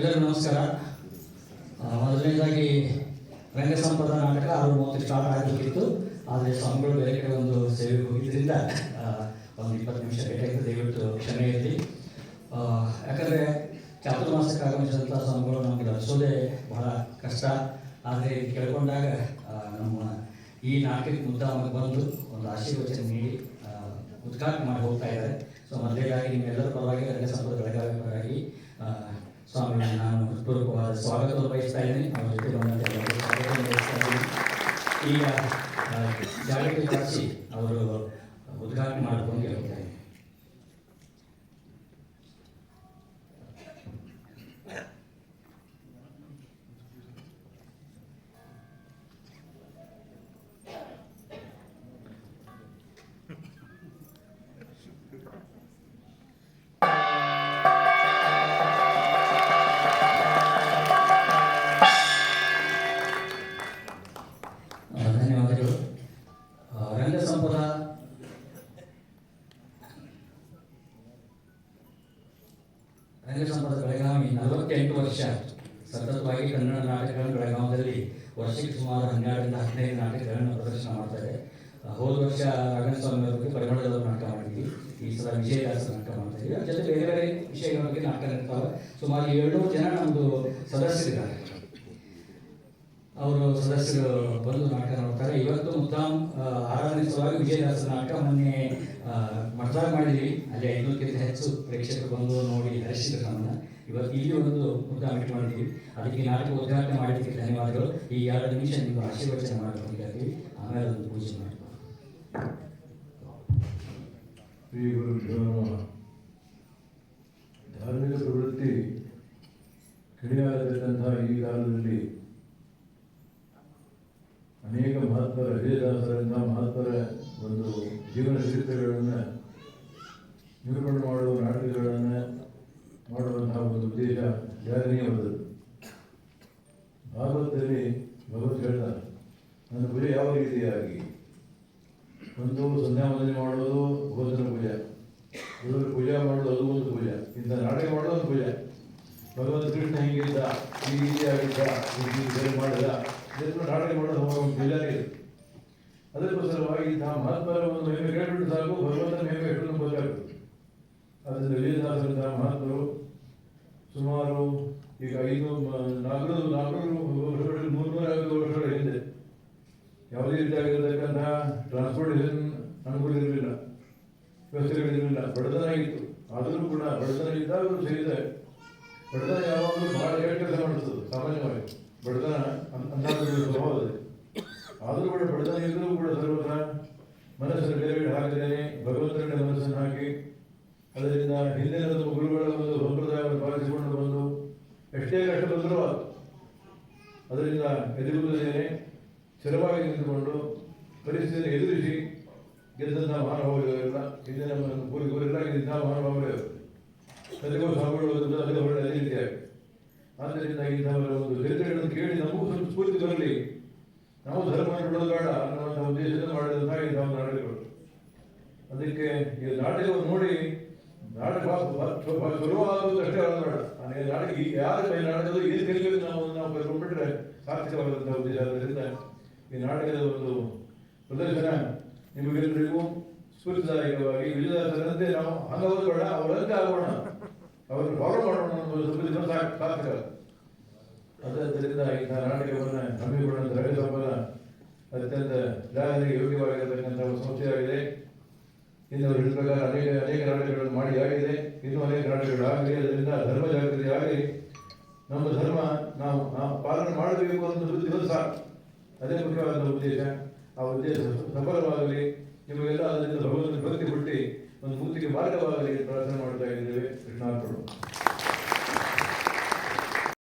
ಎಲ್ಲರಿಗೂ ನಮಸ್ಕಾರ. ಮೊದಲನೇದಾಗಿ ರಂಗ ಸಂಪದ ನಾಟಕ ಆರು ಸ್ಟಾರ್ಟ್ ಆಗಬೇಕಿತ್ತು. ಆದರೆ ಸ್ವಾಮಿಗಳು ಬೇರೆ ಕಡೆ ಒಂದು ಸೇವೆ ಹೋಗಿದ್ದರಿಂದ ಒಂದು ಇಪ್ಪತ್ತು ನಿಮಿಷ ಬೇಕಾಗಿತ್ತು ದಯವಿಟ್ಟು ಕ್ಷಮೆ ಇರಲಿ. ಯಾಕಂದರೆ ಚಾತುರ್ಮಾಸಕ್ಕೆ ಆಗಮಿಸಿದಂಥ ಸ್ವಾಮಿಗಳು ನಮಗೆ ಲಭಿಸೋದೇ ಬಹಳ ಕಷ್ಟ. ಆದರೆ ಕೇಳ್ಕೊಂಡಾಗ ನಮ್ಮ ಈ ನಾಟಕಕ್ಕೆ ಮುದ್ದಾಮಕ್ಕೆ ಬಂದು ಒಂದು ಆಶೀರ್ವಚನ ನೀಡಿ ಉದ್ಘಾಟನೆ ಮಾಡಿ ಹೋಗ್ತಾ ಇದ್ದಾರೆ. ಸೊ ಮೊದಲೇದಾಗಿ ನಿಮ್ಮೆಲ್ಲರ ಪರವಾಗಿ ರಂಗ ಸಂಪದ ಬೆಳಗಾವಿ ಪರವಾಗಿ ಆ, ಸ್ವಾಮಿಗಳನ್ನ ನಾನು ಹೃತ್ಪೂರ್ವಕವಾದ ಸ್ವಾಗತ ಬಯಸ್ತಾ ಇದ್ದೀನಿ. ಅವ್ರ ಜೊತೆ ಸ್ವಾಗತ ಈಗ ಜಾಗೃತಿ ಅವರು ಉದ್ಘಾಟನೆ ಮಾಡಿಕೊಂಡು ಹೇಳ್ತಾ ಇದ್ದೀನಿ. ರಂಗ ಸಂಪದ ಬೆಳಗಾವಿ ನಲವತ್ತೆಂಟು ವರ್ಷ ಸತತವಾಗಿ ಕನ್ನಡ ನಾಟಕಗಳನ್ನು ಬೆಳಗಾವದಲ್ಲಿ ವರ್ಷಕ್ಕೆ ಸುಮಾರು ಹನ್ನೆರಡರಿಂದ ಹದಿನೈದು ನಾಟಕಗಳನ್ನು ಪ್ರದರ್ಶನ ಮಾಡ್ತಾರೆ. ಹೋದ ವರ್ಷ ರಂಗಸ್ವಾಮಿ ಅವ್ರ ಬಗ್ಗೆ ಪರಿಮಳದ ನಾಟಕ ಮಾಡಿದ್ವಿ. ಈ ಸಲ ವಿಜಯದಾಸ ನಾಟಕ ಮಾಡ್ತಾ ಇದ್ದೀವಿ ಅದ್ರ ಜೊತೆ ಬೇರೆ ಬೇರೆ ವಿಷಯಗಳ ಬಗ್ಗೆ ನಾಟಕ ಇರ್ತಾವೆ ಸುಮಾರು ಏಳ್ನೂರು ಜನ ನಮ್ಮದು ಸದಸ್ಯರಿದ್ದಾರೆ. ಅವರು ಸದಸ್ಯರು ಬಂದು ನಾಟಕ ನೋಡ್ತಾರೆ. ಇವತ್ತು ಮುದ್ದಾಂ ಆರಾಧಿಸುವಾಗ ವಿಜಯದಾಸ ನಾಟಕ ಮೊನ್ನೆ ಮಠದಾರ ಮಾಡಿದ್ವಿ. ಅಲ್ಲಿ ಐನೂರಕ್ಕಿಂತ ಹೆಚ್ಚು ಪ್ರೇಕ್ಷಕರು ಬಂದು ನೋಡಿ ಹರಿಸಿದ್ರು ನಮ್ಮನ್ನ. ಇವತ್ತು ಇಲ್ಲಿ ಒಂದು ಮುದ್ದಾಂ ಇಟ್ಟು ಮಾಡಿದ್ವಿ. ಅದಕ್ಕೆ ನಾಟಕ ಉದ್ಘಾಟನೆ ಮಾಡಿದ್ದಕ್ಕೆ ಧನ್ಯವಾದಗಳು. ಈ ಎರಡು ನಿಮಿಷ ನಿಮ್ಮ ಆಶೀರ್ವಚನ ಮಾಡಬೇಕು ಹೇಳ್ತೀವಿ. ಆಮೇಲೆ ಒಂದು ಪೂಜೆ ಮಾಡಿ ಧಾರ್ಮಿಕ ಪ್ರವೃತ್ತಿ ಕಡಿಮೆಯಾಗತಕ್ಕಂತಹ ಈ ಕಾಲದಲ್ಲಿ ಅನೇಕ ಹಿರಿಯದಾಸರಿಂದ ಮಹಾತ್ಮರ ಒಂದು ಜೀವನ ಚರಿತ್ರೆಗಳನ್ನು ನಿರೂಪಣೆ ಮಾಡುವ ನಾಟಕಗಳನ್ನು ಮಾಡುವಂತಹ ಒಂದು ಉದ್ದೇಶ ಜಾಗರಣೀಯವಾದದ್ದು ಭಾಗವತದಲ್ಲಿ ಭಗವತ್ ಹೇಳ್ತಾರೆ ನನ್ನ ಪೂಜೆ ಯಾವ ರೀತಿಯಾಗಿ ಒಂದು ಸಂಧ್ಯಾ ವಂದನೆ ಮಾಡೋದು ಭೋಜನ ಪೂಜೆ ದೇವರ ಪೂಜೆ ಮಾಡೋದು ಅದು ಒಂದು ಪೂಜೆ ಇಂಥ ನಾಟಕ ಮಾಡೋದು ಒಂದು ಪೂಜೆ. ಭಗವಂತ ಕೃಷ್ಣ ಹಿಂಗಿದ್ದ ಈ ರೀತಿಯಾಗಿದ್ದ ಈ ರೀತಿ ಮಾಡಿದ ನಾಟಕ ಮಾಡೋದು ಪೂಜಾರಿ ಇದೆ ಅದಕ್ಕೋಸ್ಕರವಾಗಿ ಇಂತಹ ಮಹತ್ವರ ಒಂದು ಮಹಿಮೆ ಕೇಳ್ಬಿಟ್ಟು ಸಾಕು, ಭಗವಂತನ ಮಹಿಮೆ ಎಷ್ಟು ಗೊತ್ತಾಗ್ತದೆ. ಅದರಿಂದ ವಿಜಯದಾಸರಂತಹ ಮಹತ್ವರು ಸುಮಾರು ಈಗ ಐದು ನಾಲ್ಕು ನಾಲ್ಕು ವರ್ಷಗಳ ಮೂರ್ನೂರ ಐವತ್ತು ವರ್ಷಗಳ ಹಿಂದೆ ಯಾವುದೇ ರೀತಿಯಾಗಿರತಕ್ಕಂತಹ ಟ್ರಾನ್ಸ್ಪೋರ್ಟೇಷನ್ ಅನುಕೂಲ ಇರಲಿಲ್ಲ ವ್ಯವಸ್ಥೆಗಳಿರಲಿಲ್ಲ ಬಡತನ ಇತ್ತು. ಆದರೂ ಕೂಡ ಬಡತನ ಇದ್ದಾಗಲೂ ಸಹಿತ ಬಡತನ ಯಾವಾಗಲೂ ಬಹಳ ಕೆಲಸ ಮಾಡುತ್ತದೆ ಸಾಮಾನ್ಯವಾಗಿ. ಬಡತನ ಅಂತ ಅಂದಾಜು ಸ್ವಭಾವ ಇದೆ ಆದರೂ ಕೂಡ ಬಡತನ ಕೂಡ ಸರ್ವತ್ರ ಮನಸ್ಸನ್ನು ಬೇರೆ ಬೇರೆ ಹಾಕಿದ್ದೇನೆ ಭಗವಂತನ ಮನಸ್ಸನ್ನು ಹಾಕಿ, ಅದರಿಂದ ಹಿಂದಿನ ಗುರುಗಳ ಒಂದು ಸಂಪ್ರದಾಯವನ್ನು ಪಾಲಿಸಿಕೊಂಡು ಬಂದು ಎಷ್ಟೇ ಕಷ್ಟ ಬಂದರೂ. ಅದರಿಂದ ಎದುರುಗುತ್ತೇನೆ ಸ್ಥಿರವಾಗಿ ನಿಂತುಕೊಂಡು ಪರಿಸ್ಥಿತಿಯನ್ನು ಎದುರಿಸಿ ಗೆದ್ದಂತಹ ಮಹಾನುಭಾವರಿಲ್ಲ ಹಿಂದಿನ ಗುರು ಗುರುಗಳಾಗಿ ಸದ್ಯಗೂ ಅದಕ್ಕೆ ಒಂದು ಅದೇ ಒಳ್ಳೆ ಇದೆ ರೀತಿಯಾಗಿ. ಆದ್ದರಿಂದ ಇಂಥವರ ಒಂದು ಚರಿತ್ರೆಗಳನ್ನು ಕೇಳಿ ನಮಗೂ ಸ್ಫೂರ್ತಿ ಬರಲಿ ನಾವು ಧರ್ಮ ಬಿಡೋದು ಬೇಡ ಅನ್ನುವಂಥ ಉದ್ದೇಶದಿಂದ ಮಾಡಿದಂತಹ ಈ ಒಂದು ನಾಟಕಗಳು. ಅದಕ್ಕೆ ಈ ನಾಟಕವನ್ನು ನೋಡಿ ನಾಟಕ ಶುರುವಾಗುವುದಷ್ಟೇ ಬೇಡ ನಾಟಕ ಈ ಯಾರು ಈ ನಾಟಕದ ಏನು ಕಲಿಬೇಕು ನಾವು ನಾವು ಕಲ್ಕೊಂಡ್ಬಿಟ್ರೆ ಸಾರ್ಥಕವಾದಂತಹ ಉದ್ದೇಶ ಆದ್ದರಿಂದ ಈ ನಾಟಕದ ಒಂದು ಪ್ರದರ್ಶನ ನಿಮಗೆಲ್ಲರಿಗೂ ಸ್ಫೂರ್ತಿದಾಯಕವಾಗಿ ವಿಜಯದಾಸರಂತೆ ನಾವು ಹಂಗ ಬೇಡ, ಅವರಂತೆ ಆಗೋಣ. ಅವರನ್ನು ಫಾಲೋ ಮಾಡೋಣ ಸಾರ್ಥಕ ಅದರಿಂದ ಇಂಥ ನಾಟಕವನ್ನು ಹಮ್ಮಿಕೊಂಡಂತ ಅವರು ಪ್ರಕಾರ ಅನೇಕ ಅನೇಕ ನಾಟಕಗಳನ್ನು ಮಾಡಿ ಆಗಿದೆ. ಇನ್ನೂ ಅನೇಕ ನಾಟಕಗಳು ಆಗಿದೆ ಅದರಿಂದ ಧರ್ಮ ಜಾಗೃತಿ ಆಗಲಿ. ನಮ್ಮ ಧರ್ಮ ನಾವು ನಾವು ಪಾಲನೆ ಮಾಡಬೇಕು ಅಂತ ದಿವಸ ಅದೇ ಮುಖ್ಯವಾದ ಉದ್ದೇಶ. ಆ ಉದ್ದೇಶ ಸಫಲವಾಗಲಿ. ನಿಮಗೆಲ್ಲ ಅದರಿಂದ ಭಗವಂತನ ಭಕ್ತಿ ಹುಟ್ಟಿ ಒಂದು ಮುಕ್ತಿಗೆ ಮಾರ್ಗವಾಗಲಿ ಪ್ರಾರ್ಥನೆ ಮಾಡ್ತಾ ಇದ್ದೇವೆ. ಕೃಷ್ಣಾರ್ಪಣೆ.